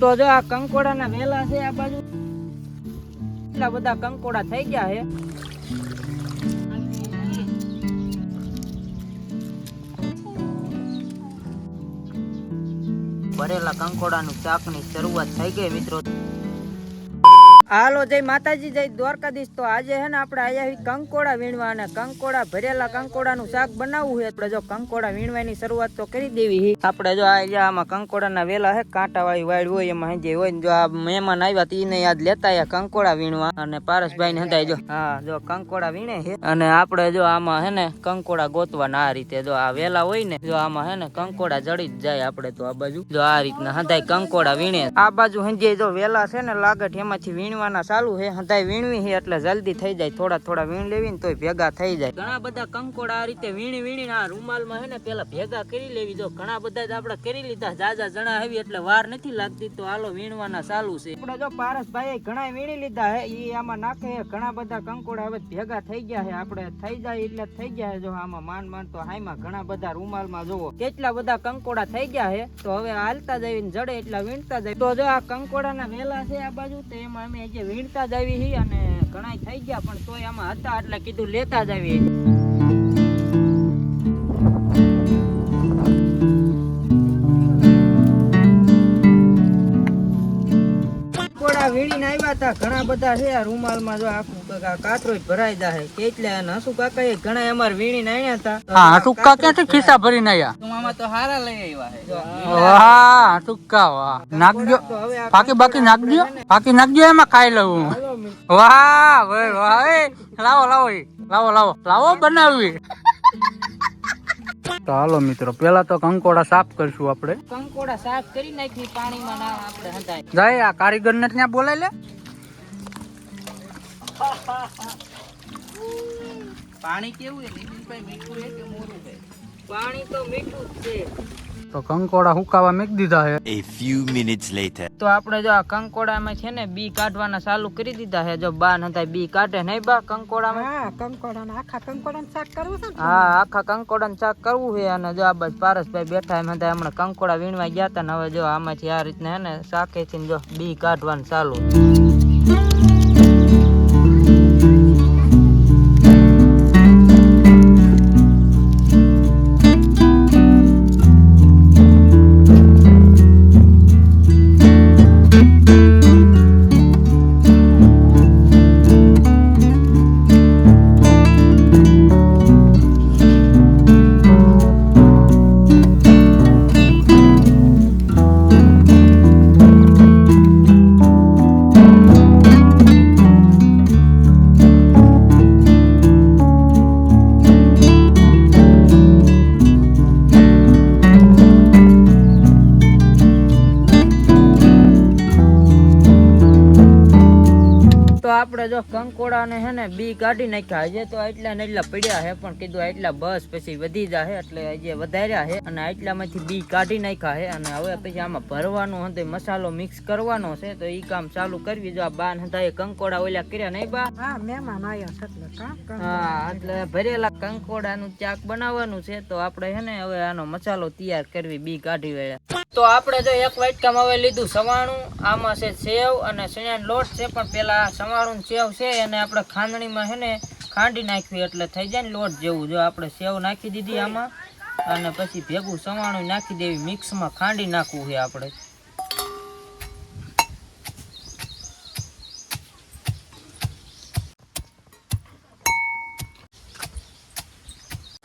તો જો આ કંકોડાના વેલા છે આ બાજુ. એટલા બધા કંકોડા થઈ ગયા છે. ભરેલા કંકોડાનું ચાકની શરૂઆત થઈ ગઈ મિત્રો. હાલો, જય માતાજી, જય દ્વારકાધીશ. તો આજે હે ને આપણે આયા કંકોડા વીણવા અને કંકોડા, ભરેલા કંકોડાનું શાક બનાવવું છે આપણે જો કંકોડા વીણવાની શરૂઆત તો કરી દેવી આપણે જો આ આમાં કંકોડાના વેલા હે કાંટા વાળી વાડ હોય, એમાં હજી હોય ને જો આ મહેમાન આવ્યા તો ઈને યાદ લેતા આયા કંકોડા વીણવા. અને પારસભાઈ ને હદાય જો, હા, જો કંકોડા વીણે છે અને આપણે જો આમાં હે ને કંકોડા ગોતવાના આ રીતે જો આ વેલા હોય ને, જો આમાં હે ને કંકોડા જડી જ જાય આપણે તો આ બાજુ. જો આ રીતના હદાય કંકોડા વીણે. આ બાજુ હંજે જો વેલા છે ને લાગટ એમાંથી વીણવાના ચાલુ છે. હંધાય વીણવી છે એટલે જલ્દી થઈ જાય. થોડા થોડા વીણ લેવી ને તોય ભેગા થઈ જાય. ઘણા બધા કંકોડા આ રીતે વીણી વીણી આ રૂમાલમાં હે ને પેલા ભેગા કરી લેવી. જો ઘણા બધા જ આપણે કરી લીધા. જાજા જણા આવી એટલે વાર નથી લાગતી. તો હાલો વીણવાના ચાલુ છે. આપણે જો પારસભાઈ ઘણા વીણી લીધા હે ઈ આમાં નાખે. ઘણા બધા કંકોડા હવે ભેગા થઈ ગયા છે. આપણે થઈ જાય એટલે થઈ ગયા છે. જો આમાં માન માન તો હાઈમાં ઘણા બધા રૂમાલમાં જોવો કેટલા બધા કંકોડા થઈ ગયા છે. તો હવે હાલતા જઈને જડે એટલા વીણતા જાય. તો જો આ કંકોડાના વેલા છે આ બાજુ, તો એમાં અમે જે વીણતા જ આવી અને ઘણા થઈ ગયા, પણ તોય આમાં હતા એટલે કીધું લેતા જ આવીએ હતા ઘણા બધા છે આ રૂમાલમાં જો આખું કાતરો ભરાઈ જાય કેટલા અને હસુ કાકા એ ઘણા અમાર વીણી નાયા હતા. હા ટુક્કા ક્યાંથી ખિસ્સા ભરી નાયા? આમાં તો હારા લઈ આવ્યા છે વાહ ટુક્કા વાહ. નાખજો બાકી બાકી નાખજો બાકી નાખજો એમાં ખાઈ લઉં વાહ ભાઈ વાહ. એ લાવો લાવો લાવો લાવો. લાવો બનાવી. તો હાલો મિત્રો પેલા તો કંકોડા સાફ કરશું આપણે. કંકોડા સાફ કરી નાખી પાણીમાં ના આપણે હંધાય. જાય આ કારીગર ને ત્યાં બોલાય લે. પાણી કેવું છે? મીઠું છે કે મોરું છે? પાણી તો મીઠું જ છે. તો કંકોડા હુકાવા મેક દીધા છે A few minutes later. તો આપણે જો આ કંકોડામાં છે ને બી કાઢવાના ચાલુ કરી દીધા છે જો બા નતા બી કાઢે નહીં બા કંકોડામાં? હા આખા કંકોડાને શાક કરવું છે અને જો આ બસ પારસભાઈ બેઠા એમ હતા હમણાં કંકોડા વીણવા ગયા હતા ને હવે જો આમાંથી આ રીતના હે ને શાકેથી જો બી કાઢવાનું ચાલુ. તો આપણે જો કંકોડા ને હે ને બી કાઢી નાખ્યા. હજે તો એટલા ને એટલા પડ્યા છે પણ કીધું એટલા બસ પછી વધી જાય એટલે હજે વધાર્યા છે અને એટલામાંથી બી કાઢી નાખ્યા છે અને હવે પછી આમાં ભરવાનું હતું મસાલો મિક્સ કરવાનો છે તો ઈ કામ ચાલુ કરવી. જો આ બાન હતા એ કંકોડા ઓલા કર્યા નહીં બા? હા એટલે ભરેલા કંકોડાનું ચાક બનાવવાનું છે તો આપણે છે ને હવે આનો મસાલો તૈયાર કરવી બી કાઢી વેળા તો આપણે જો એક વાટકામાં હવે લીધું સવાણું આમાં છે સેવ અને સણાનો લોટ છે પણ પેલા સવાણું ને સેવ છે એને આપણે ખાંડણીમાં છે ને ખાંડી નાખવી એટલે થઈ જાય ને લોટ જેવું. જો આપણે સેવ નાખી દીધી આમાં, અને પછી ભેગું સવાણું નાખી દેવી. મિક્સમાં ખાંડી નાખવું છે આપણે.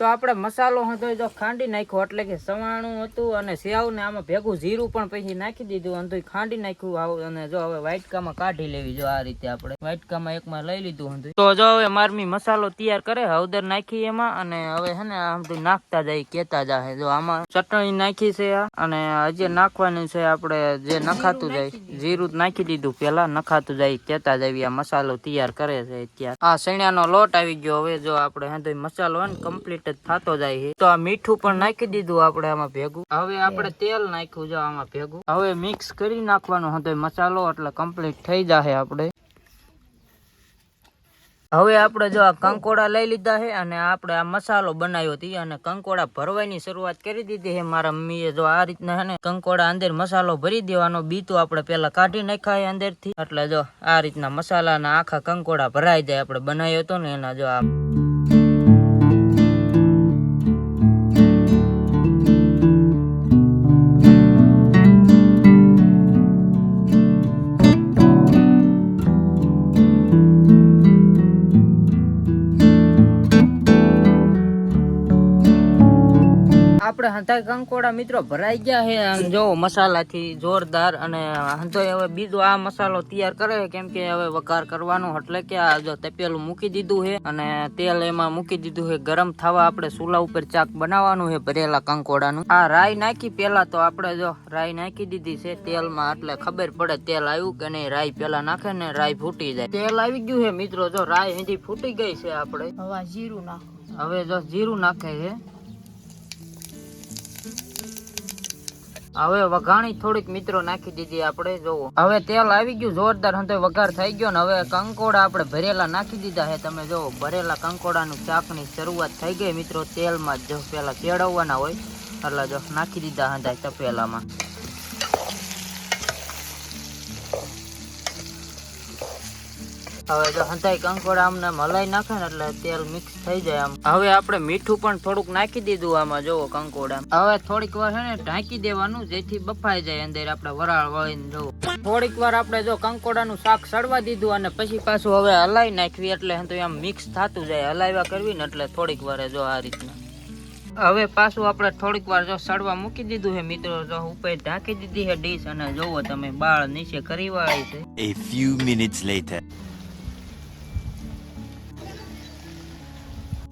તો આપણે મસાલો હતો જો ખાંડી નાખ્યો એટલે કે સવાણું હતું અને સેવ ને આમાં ભેગું જીરું પણ પછી નાખી દીધું અને ખાંડી નાખ્યું આવું અને જો હવે વાઇટકામાં કાઢી લેવી જો આ રીતે આપણે. વાઇટકામાં એકમાં લઈ લીધું હતું તો જો હવે મારમી મસાલો તૈયાર કરે હવદર નાખી એમાં અને હવે હે ને આમ બધું નાખતા જાય કેતા જાય જો આમાં ચટણી નાખી છે આ અને હજી નાખવાની છે આપણે જે નખાતું જાય. જીરું નાખી દીધું પેલા નખાતું જાય કેતા જાય આ મસાલો તૈયાર કરે છે અત્યારે. આ સણિયાનો લોટ આવી ગયો હવે જો આપણે હે મસાલો હોય ને કમ્પ્લીટ જ થતો જાય છે. તો આ મીઠું પણ નાખી દીધું આપણે આમાં ભેગું. હવે આપણે તેલ નાખ્યું જો આમાં ભેગું. હવે મિક્સ કરી નાખવાનું હતો મસાલો એટલે કમ્પ્લીટ થઈ જશે આપણે. હવે આપણે જો આ કંકોડા લઈ લીધા છે અને આપણે આ મસાલો બનાવ્યો હતી અને કંકોડા ભરવાની શરૂઆત કરી દીધી છે. મારા મમ્મીએ જો આ રીતના હે ને કંકોડા અંદર મસાલો ભરી દેવાનો બીતું આપણે પેલા કાઢી નાખ્યા છે અંદરથી. એટલે જો આ રીતના મસાલાના આખા કંકોડા ભરાઈ જાય આપણે બનાવ્યો હતો ને એના જો આ હંતાઈ કંકોડા મિત્રો ભરાઈ ગયા છે અને જો મસાલાથી જોરદાર અને હંતો હવે બીજો આ મસાલો તૈયાર કરે કેમ કે હવે વઘાર કરવાનો એટલે કે આ જો તપેલું મૂકી દીધું છે અને તેલ એમાં મૂકી દીધું છે ગરમ થવા આપણે ચૂલા ઉપર ચાક બનાવવાનું છે ભરેલા કંકોડાનું. આ રાઈ નાખી પેલા તો આપણે જો રાઈ નાખી દીધી છે તેલમાં એટલે ખબર પડે તેલ આવ્યું કે નહીં રાઈ પેલા નાખે ને રાઈ ફૂટી જાય. તેલ આવી ગયું છે મિત્રો જો રાઈ હજી ફૂટી ગઈ છે આપણે. હવે જીરું નાખો. હવે જો જીરું નાખે છે. હવે વઘાણી થોડીક મિત્રો નાખી દીધી આપણે, જોવો. હવે તેલ આવી ગયું જોરદાર, હંતો વઘાર થઈ ગયો ને હવે કંકોડા આપણે ભરેલા નાખી દીધા છે, તમે જોવો. ભરેલા કંકોડાનું ચાકની શરૂઆત થઈ ગઈ મિત્રો, તેલમાં જ જો પેલા ચેડવવાના હોય, એટલે જો નાખી દીધા હંધાય તપેલામાં. હવે જો હંતાઈ કંકોડા આમને મલાઈ નાખે ને એટલે તેલ મિક્સ થઈ જાય આમ. હવે આપણે મીઠું પણ થોડુંક નાખી દીધું આમાં જોવો કંકોડા. હવે થોડીક વાર છે ને ઢાંકી દેવાનું જેથી બફાઈ જાય અંદર આપણે વરાળ વળીને જોવો થોડીક વાર આપણે જો કંકોડાનું શાક સડવા દીધું અને પછી પાછું હવે હલાઈ નાખવી એટલે તો આમ મિક્સ થતું જાય હલાવ્યા કરવી ને એટલે થોડીક વાર જો આ રીતના. હવે પાછું આપણે થોડીક વાર જો સડવા મૂકી દીધું છે મિત્રો જો ઉપર ઢાંકી દીધી છે ડીશ અને જોવો તમે બાળ નીચે કરી વાળી છે. A few minutes later.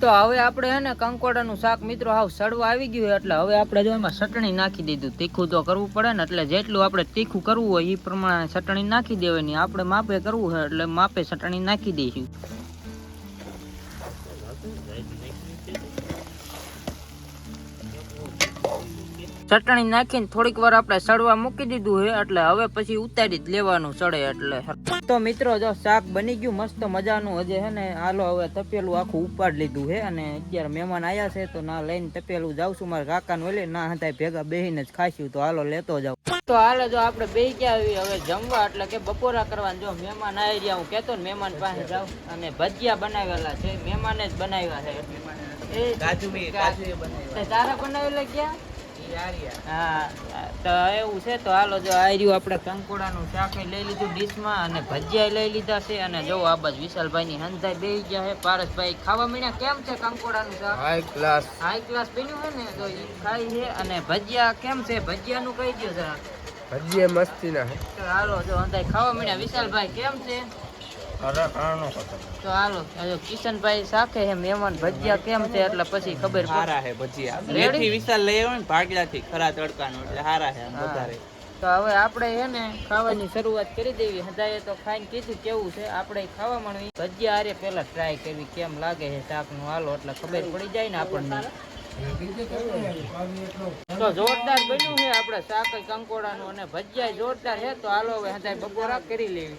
તો હવે આપણે હે ને કંકોડાનું શાક મિત્રો હાવ સડવા આવી ગયું એટલે હવે આપણે જો એમાં ચટણી નાખી દીધું. તીખું તો કરવું પડે ને, એટલે જેટલું આપણે તીખું કરવું હોય એ પ્રમાણે ચટણી નાખી દેવાની. આપણે માપે કરવું હોય એટલે માપે ચટણી નાખી દઈશું. ચટણી નાખીને થોડીક વાર આપણે સડવા મૂકી દીધું છે એટલે હવે પછી ઉતારી જ લેવાનું સડે એટલે. તો મિત્રો જો શાક બની ગયું મસ્ત મજાનું. હજે છે ને હાલો હવે તપેલું આખું ઉપાડ લીધું છે અને અત્યારે મહેમાન આવ્યા છે તો ના લઈને તપેલું જાઉં છું. મારા કાકાને ઓલે ના હતા ભેગા બેહીને જ ખાઈશું તો હાલો લેતો જાવ તો હાલે જો આપણે બે ગયા આવી હવે જમવા એટલે કે બપોરા કરવાનું જો મહેમાન આવી રહ્યા હું કેતો ને મહેમાન પાસે જાવ અને ભજીયા બનાવેલા છે મહેમાને જ બનાવ્યા છે. તારા બનાવેલા ક્યાં? હા તો એવું છે તો હાલો જો આ રહ્યું આપણે કંકોડાનું શાક લઈ લીધું ડીશમાં અને ભજીયા લઈ લીધા છે. અને જો આ બાજુ વિશાલભાઈ ની હંધાઈ બે ગયા છે પારસભાઈ ખાવા મીણ્યા. કેમ છે કંકોડાનું શાક? હાઈ ક્લાસ હાઈ ક્લાસ બન્યું છે ને? તો એ ખાઈ છે. અને ભજીયા કેમ છે? ભજીયાનું કહી દો જરા. ભજીયા મસ્તી ના હાલો જો હંધાઈ ખાવા મીણ્યા. વિશાલભાઈ કેમ છે? તો હાલો જો કિશનભાઈ શાકે છે મહેમાન ભજીયા કેમ છે એટલે પછી ખબર પડે હે ભજીયા. Ready? વિશાલ લઈ આવ્યો ને ભાગલાથી ખરા તડકાનો એટલે હારા હે. વધારે. તો હવે આપણે ને ખાવાની શરૂઆત કરી દેવી. હદાએ તો ખાઈને કીધું કેવું છે આપણે ખાવા માંડવી. ભજીયા હારે પેલા ટ્રાય કરવી કેમ લાગે છે શાકનું હાલો એટલે ખબર પડી જાય ને આપણને. તો જોરદાર બન્યું છે આપણે શાક કંકોડાનું અને ભજીયા જોરદાર છે તો હાલો હવે હદાય બપોરા કરી લેવી.